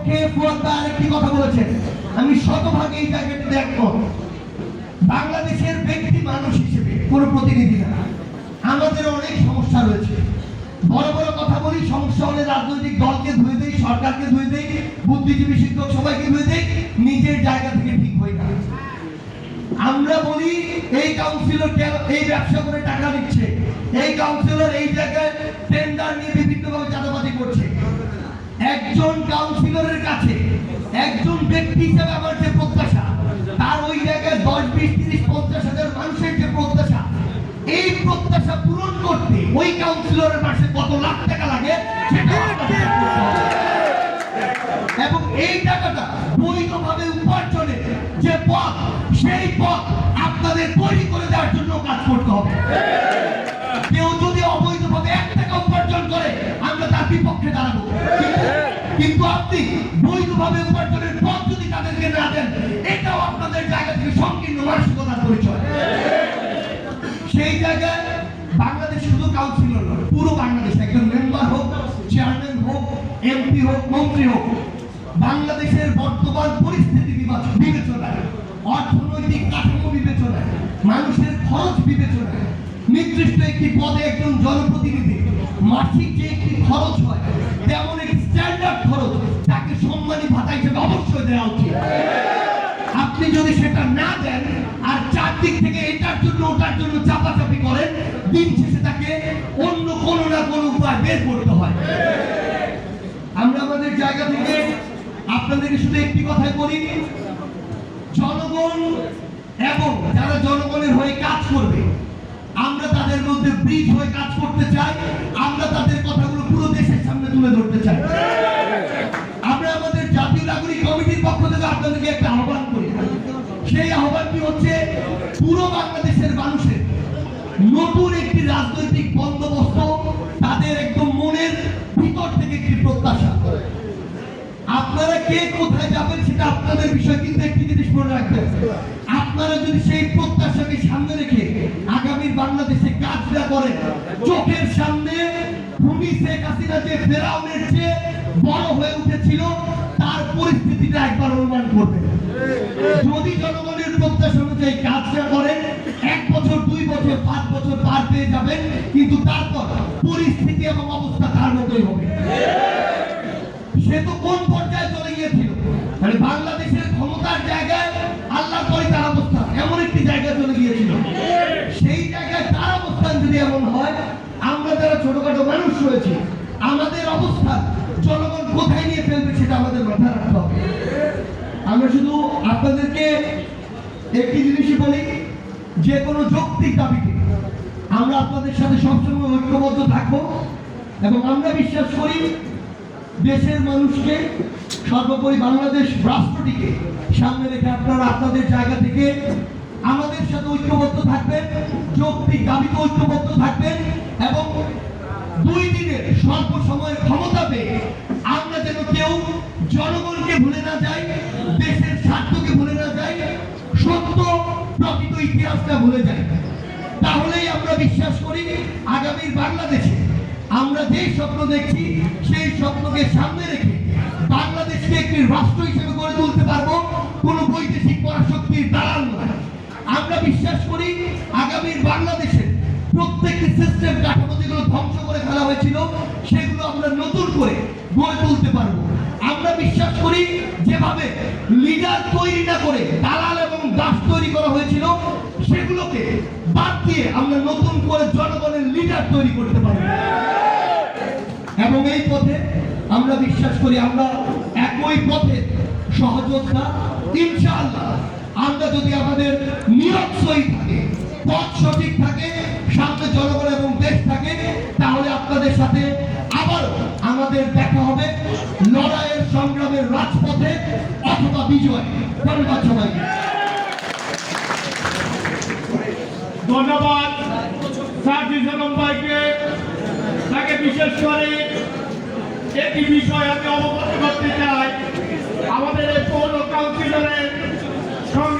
পক্ষে ফুয়াদ্দা আরেকটি কথা বলেছেন আমি শতভাগ এই জায়গাটিতে একমত বাংলাদেশের ব্যক্তি মানুষ হিসেবে, কোনো প্রতিনিধি না। আমাদের অনেক সমস্যা রয়েছে। বড় বড় কথা বলি, সমস্যা হলে রাজনৈতিক দলকে ধুয়ে দেই, সরকারকে ধুয়ে দেই, বুদ্ধিজীবী শিক্ষক সবাইকে ধুয়ে দেই, নিজের জায়গা থেকে ঠিক হই না। আমরা বলি, এই কাউন্সিলর এই ব্যবসা করে টাকা নিচ্ছে এই কাউন্সিলর এই জায়গায় টেন্ডার নিয়ে বিভিন্নভাবে কাউন্সিলরের কাছে একজন ব্যক্তি হিসেবে আমার যে প্রত্যাশা, তার ওই জায়গায় দশ, বিশ, তিরিশ, পঞ্চাশ হাজার মানুষের যে প্রত্যাশা, এই প্রত্যাশা পূরণ করতে ওই কাউন্সিলরের মাসে কত লাখ টাকা লাগে। এবং এই টাকাটা বৈধভাবে উপার্জনের যে পথ, সেই পথ আপনাদের তৈরি করে দেওয়ার জন্য কাজ করতে হবে কেউ যদি অবৈধভাবে এক টাকা উপার্জন করে, আমরা তার বিপক্ষে দাঁড়াবো কিন্তু- আপনি বৈধভাবে উপার্জনের পথ যদি তাদেরকে না দেন, এটাও আপনাদের জায়গা থেকে সংকীর্ণ মানসিকতার পরিচয়। সেই জায়গায় বাংলাদেশ শুধু কাউন্সিলর নয়, পুরো বাংলাদেশ, একজন মেম্বার হোক চেয়ারম্যান হোক এমপি হোক, মন্ত্রী হোক, বাংলাদেশের বর্তমান পরিস্থিতি বিবেচ- বিবেচনায়, অর্থনৈতিক কাঠামো বিবেচনায়, মানুষের খরচ বিবেচনায়, নির্দিষ্ট একটি পদে একজন জনপ্রতিনিধি, মাসিক যে একটি খরচ হয় একটি স্ট্যান্ডার্ড খরচ, তাকে সম্মানী ভাতা হিসেবে অবশ্যই দেওয়া উচিত। আপনি যদি সেটা না দেন, আর চারদিক থেকে এটার জন্য, ওটার জন্য চাপাচাপি করেন, দিন শেষে তাকে অন্য কোনো না কোনো উপায় বের করতে হয়। আমরা আমাদের জায়গা থেকে আপনাদেরকে শুধু একটি কথাই বলি, জনগণ এবং যারা জনগণের হয়ে কাজ করবে, আমরা তাদের মধ্যে ব্রিজ হয়ে কাজ করতে চাই, আমরা তাদের তুলে ধরতে চাই। আমরা আমাদের জাতীয় নাগরিক কমিটির পক্ষ থেকে আপনাদেরকে একটা আহ্বান করি। সেই আহ্বানটি হচ্ছে, পুরো বাংলাদেশের মানুষের নতুন একটি রাজনৈতিক বন্দোবস্ত তাদের একদম মনের ভিতর থেকে একটি প্রত্যাশা। আপনারা কে কোথায় যাবেন সেটা আপনাদের বিষয়, কিন্তু একটি জিনিস মনে রাখবেন। আপনারা যদি সেই প্রত্যাশাকে সামনে রেখে আগামীর বাংলাদেশে কাজটা করে। চোখের সামনে ভূমি শেখ হাসিনা যে ফেরাউনের চেয়ে বড় হয়ে উঠেছিল, তার পরিস্থিতিটা একবার অনুমান করবে। যদি জনগণের প্রত্যাশা অনুযায়ী কাজটা করে, এক বছর, দুই বছর, পাঁচ বছর পার পেয়ে যাবেন, কিন্তু তারপর পরিস্থিতি এবং অবস্থা তার রয়েছি আমাদের অবস্থান জনগণ কোথায় নিয়ে ফেলবে সেটা আমাদের মাথায় রাখতে হবে। আমরা শুধু আপনাদেরকে একটি জিনিসই বলি, যে কোনো যৌক্তিক দাবিতে আমরা আপনাদের সাথে সবসময় ঐক্যবদ্ধ থাকব এবং আমরা বিশ্বাস করি দেশের মানুষকে, সর্বোপরি বাংলাদেশ রাষ্ট্রটিকে সামনে রেখে আপনারা আপনাদের জায়গা থেকে আমাদের সাথে ঐক্যবদ্ধ থাকবেন, যৌক্তিক দাবিতে ঐক্যবদ্ধ থাকবেন এবং দুই দিনের স্বল্প সময়ের ক্ষমতা পেয়ে আমরা যেন কেউ জনগণকে ভুলে না যাই, দেশের স্বার্থকে ভুলে না যাই, সত্য প্রকৃত ইতিহাসটা ভুলে যাই। তাহলেই আমরা বিশ্বাস করি আগামীর বাংলাদেশে আমরা যে স্বপ্ন দেখছি, সেই স্বপ্নকে সামনে রেখে বাংলাদেশকে একটি রাষ্ট্র হিসেবে গড়ে তুলতে পারব, কোনো বৈদেশিক পরাশক্তির দালাল নয়। আমরা বিশ্বাস করি আগামীর বাংলাদেশে প্রত্যেকটি সিস্টেম কাঠামো যেগুলো ধ্বংস করে হয়েছিল সেগুলো আমরা নতুন করে গড়ে তুলতে পারব। আমরা বিশ্বাস করি, যেভাবে লিডার তৈরি না করে দালাল এবং দাস তৈরি করা হয়েছিল, সেগুলোকে বাদ দিয়ে আমরা নতুন করে জনগণের লিডার তৈরি করতে পারব। এবং এই পথে আমরা বিশ্বাস করি, আমরা একই পথে সহযোদ্ধা। ইনশাআল্লাহ, আমরা যদি আমাদের নিয়ত সই থাকে, পথ সঠিক থাকে, সামনে জনগণ এবং তাহলে আপনাদের সাথে আবার আমাদের দেখা হবে লড়াইয়ের সংগ্রামের রাজপথে অথবা বিজয়। ধন্যবাদ সবাইকে। ধন্যবাদ তাকে বিশেষ করে একটি বিষয় আমি অবগত করতে চাই। আমাদের এই পৌর কাউন্সিলরের সঙ্গে